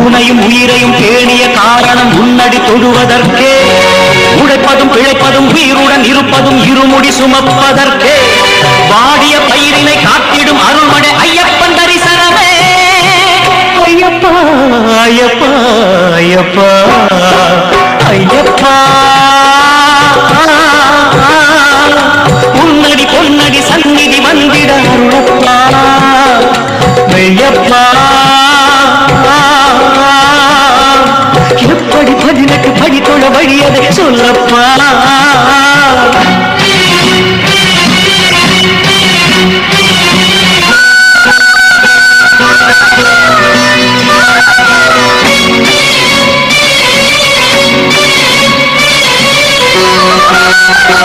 ஊனையும் உயிரையும் பேணிய காரணம் உன்னடி தொழுவதற்கே. உழைப்பதும் பிழைப்பதும் உயிருடன் இருப்பதும் இருமுடி சுமப்பதற்கே. வாடிய பயிரினை காத்திடும் அருள்மடை ஐயப்பன் தரிசனமே. ஐயப்பா ஐயப்பா ஐயப்பா. ஐயப்பா. வழி தொழ வழியதை சொல்லப்பா. Thank